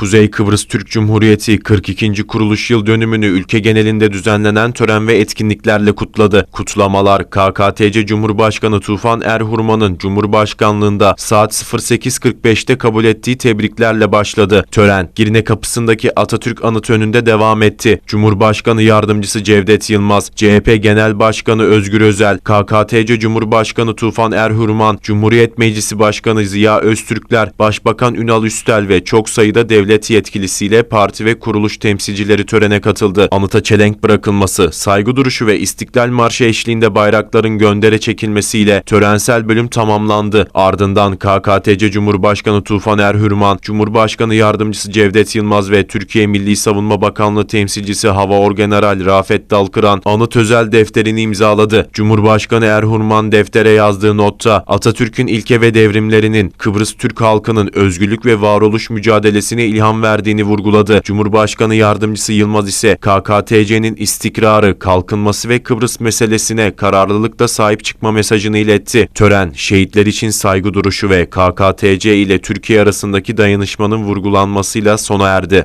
Kuzey Kıbrıs Türk Cumhuriyeti 42. kuruluş yıl dönümünü ülke genelinde düzenlenen tören ve etkinliklerle kutladı. Kutlamalar KKTC Cumhurbaşkanı Tufan Erhurman'ın Cumhurbaşkanlığında saat 08.45'te kabul ettiği tebriklerle başladı. Tören Girne kapısındaki Atatürk Anıt önünde devam etti. Cumhurbaşkanı Yardımcısı Cevdet Yılmaz, CHP Genel Başkanı Özgür Özel, KKTC Cumhurbaşkanı Tufan Erhurman, Cumhuriyet Meclisi Başkanı Ziya Öztürkler, Başbakan Ünal Üstel ve çok sayıda devlet yetkilisiyle parti ve kuruluş temsilcileri törene katıldı. Anıta çelenk bırakılması, saygı duruşu ve İstiklal Marşı eşliğinde bayrakların göndere çekilmesiyle törensel bölüm tamamlandı. Ardından KKTC Cumhurbaşkanı Tufan Erhürman, Cumhurbaşkanı Yardımcısı Cevdet Yılmaz ve Türkiye Milli Savunma Bakanlığı temsilcisi Hava Orgeneral Rafet Dalkıran anıt özel defterini imzaladı. Cumhurbaşkanı Erhurman deftere yazdığı notta Atatürk'ün ilke ve devrimlerinin Kıbrıs Türk halkının özgürlük ve varoluş mücadelesine ilham verdiğini vurguladı. Cumhurbaşkanı Yardımcısı Yılmaz ise KKTC'nin istikrarı, kalkınması ve Kıbrıs meselesine kararlılıkla sahip çıkma mesajını iletti. Tören, şehitler için saygı duruşu ve KKTC ile Türkiye arasındaki dayanışmanın vurgulanmasıyla sona erdi.